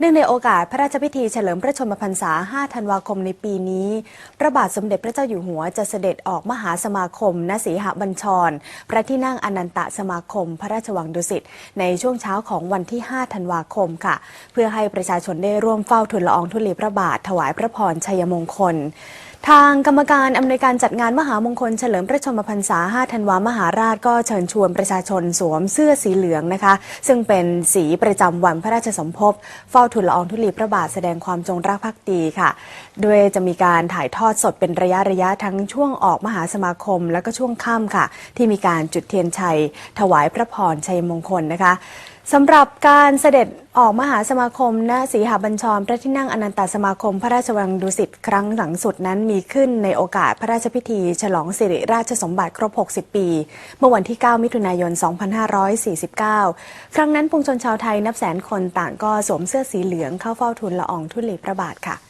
เนื่องในโอกาสพระราชพิธีเฉลิมพระชนมพรรษา 5 ธันวาคมในปีนี้ พระบาทสมเด็จพระเจ้าอยู่หัวจะเสด็จออกมหาสมาคม ณ สีหบัญชร พระที่นั่งอนันตสมาคม พระราชวังดุสิต ในช่วงเช้าของวันที่ 5 ธันวาคมค่ะ เพื่อให้ประชาชนได้ร่วมเฝ้าทูลละอองธุลีพระบาทถวายพระพรชัยมงคล ทางกรรมการอำนวยการจัดงานมหามงคลเฉลิมพระชนมพรรษา 5 ธันวามหาราชก็เชิญชวนประชาชนสวมเสื้อสีเหลืองนะคะ ซึ่งเป็นสีประจำวันพระราชสมภพเฝ้าทูลละอองธุลีพระบาทแสดงความจงรักภักดีค่ะ โดยจะมีการถ่ายทอดสดเป็นระยะระยะทั้งช่วงออกมหาสมาคม และก็ช่วงค่ำค่ะ ที่มีการจุดเทียนชัย ถวายพระพรชัยมงคลนะคะสำหรับการเสด็จ ออกมหาสมาคมณสีหบัญชรพระที่นั่งอนันตสมาคม พระราชวังดุสิตครั้งหลังสุดนั้นมีขึ้นในโอกาสพระราชพิธี ฉลองสิริราชสมบัติครบ 60 ปี เมื่อวันที่ 9 มิถุนายน 2549 ครั้งนั้นปวงชนชาวไทยนับแสนคนต่างก็สวมเสื้อสีเหลืองเข้าเฝ้าทูลละอองทุลีพระบาทค่ะ